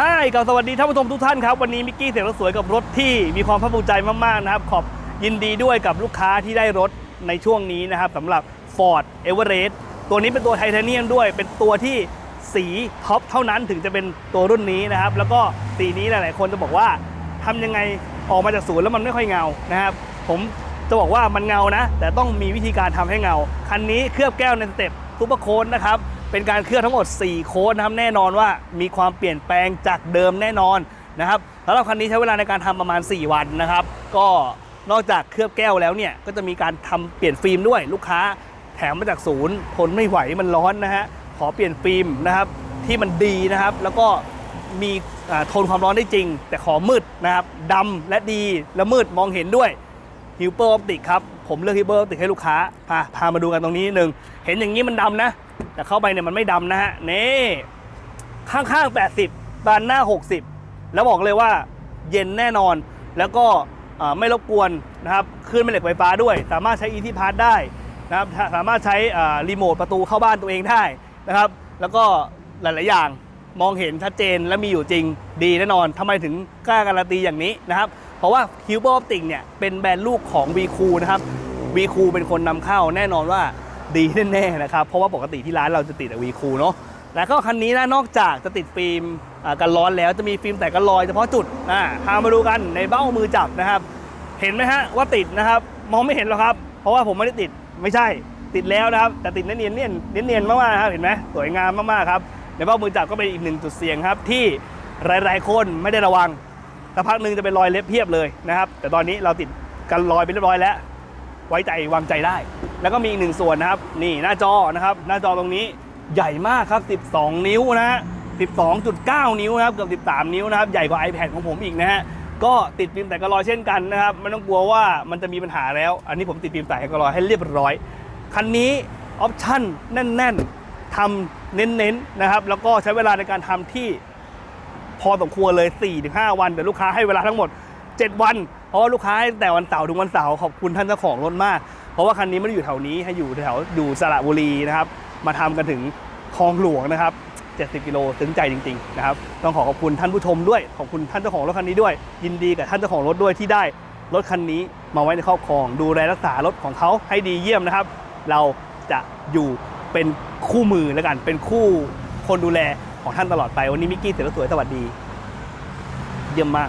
ให้กับสวัสดีท่านผู้ชมทุกท่านครับ วันนี้มิกกี้เสียงรถสวยกับรถที่มีความภาคภูมิใจมาก ๆ นะครับ ขอบยินดีด้วยกับลูกค้าที่ได้รถในช่วงนี้นะครับสำหรับ Ford Everest ตัวนี้เป็นตัวไทเทเนียมด้วย เป็นตัวที่สีท็อปเท่านั้นถึงจะเป็นตัวรุ่นนี้นะครับ แล้วก็สีนี้หลาย ๆ คนจะบอกว่าทำยังไงออกมาจากศูนย์แล้วมันไม่ค่อยเงานะครับ ผมจะบอกว่ามันเงานะ แต่ต้องมีวิธีการทำให้เงา คันนี้เคลือบแก้วในสเต็ปซูเปอร์โค้ดนะครับ เป็นการเคลือบทั้งหมด 4 โค้ดนะครับแน่นอนว่ามีความเปลี่ยนแปลงจากเดิมแน่นอนนะครับสำหรับคันนี้ใช้เวลาในการทำประมาณ 4 วันนะครับ ก็นอกจากเคลือบแก้วแล้วเนี่ยก็จะมีการทำเปลี่ยนฟิล์มด้วยลูกค้าแถมมาจากศูนย์ทนไม่ไหวมันร้อนนะฮะขอเปลี่ยนฟิล์มนะครับที่มันดีนะครับ แล้วก็มีอ่าทนความร้อนได้จริง แต่ขอมืดนะครับดำและดีและมืดมองเห็นด้วยฮิวเปอร์ออปติกครับ ผมเลือกฮิวเปอร์ออปติกให้ลูกค้าพาพามาดูกันตรงนี้นิดนึง เห็นอย่างนี้มันดำนะ แต่เข้าไปเนี่ยมันไม่ดำนะฮะนี่ข้างๆ 80ด้านหน้า 60 แล้วบอกเลยว่าเย็นแน่นอน แล้วก็ไม่รบกวนนะครับคลื่นแม่เหล็กไฟฟ้าด้วย สามารถใช้ Easy Pass ได้นะครับสามารถใช้รีโมทประตูเข้าบ้านตัวเองได้นะครับ แล้วก็หลาย ๆ อย่างมองเห็นชัดเจนและมีอยู่จริงดีแน่นอนทำไมถึงกล้าการันตีอย่างนี้นะครับ เพราะว่า c u b e Optic เนี่ยเป็นแบรนด์ลูกของ v c o นะครับ v c o เป็นคนนำเข้าแน่นอนว่า ดีแน่ๆนะครับ เพราะว่าปกติที่ร้านเราจะติดแต่ v c o เนาะแล้วก็คันนี้นะนอกจากจะติดฟิล์มกันร้อนแล้วจะมีฟิล์มแต่กันรอยเฉพาะจุดอ่าพามาดูกันในเบ้ามือจับนะครับ เห็นไหมฮะว่าติดนะครับ มองไม่เห็นหรอกครับ เพราะว่าผมไม่ได้ติดไม่ใช่ติดแล้วนะครับแต่ติดเนียนๆเนียนเนียนเนียนๆมากๆนะครับเห็นไหมสวยงามมากๆครับในเบ้ามือจับก็เป็นอีกหนึ่งจุดเสี่ยงครับที่หลายๆคนไม่ได้ระวังสักพักหนึ่งจะเป็นรอยเล็บเพียบเลยนะครับ แต่ตอนนี้เราติดกันรอยไปเรียบร้อยแล้ว ไว้ใจวางใจได้ แล้วก็มีอีกหนึ่งส่วนนะครับ นี่หน้าจอนะครับ หน้าจอตรงนี้ใหญ่มากครับ 12 นิ้วนะฮะ12.9 นิ้วนะครับเกือบ13 นิ้วนะครับใหญ่กว่า iPad ของผมอีกนะฮะก็ติดฟิล์มแต่กะรอยเช่นกันนะครับไม่ต้องกลัวว่ามันจะมีปัญหาแล้ว อันนี้ผมติดฟิล์มแต่กะรอยให้เรียบร้อยคันนี้ออปชั่นแน่นๆทำเน้นๆนะครับแล้วก็ใช้เวลาในการทำที่พอสมควรเลย 4-5 วันแต่ลูกค้าให้เวลาทั้งหมด 7 วัน เพราะว่าลูกค้าแต่วันเสาร์ถึงวันเสาร์ขอบคุณท่านเจ้าของรถมาก เพราะว่าคันนี้ไม่ได้อยู่แถวนี้ให้อยู่แถวอยู่สระบุรีนะครับ มาทำกันถึงคลองหลวงนะครับ70กิโลซึ้งใจจริงๆนะครับต้องขอขอบคุณท่านผู้ชมด้วยขอบคุณท่านเจ้าของรถคันนี้ด้วย ยินดีกับท่านเจ้าของรถด้วยที่ได้รถคันนี้มาไว้ในครอบครอง ดูแลรักษารถของเขาให้ดีเยี่ยมนะครับ เราจะอยู่เป็นคู่มือแล้วกันเป็นคู่คนดูแลของท่านตลอดไป วันนี้มิกกี้เสร็จแล้วสวยสวัสดี เยี่ยมมาก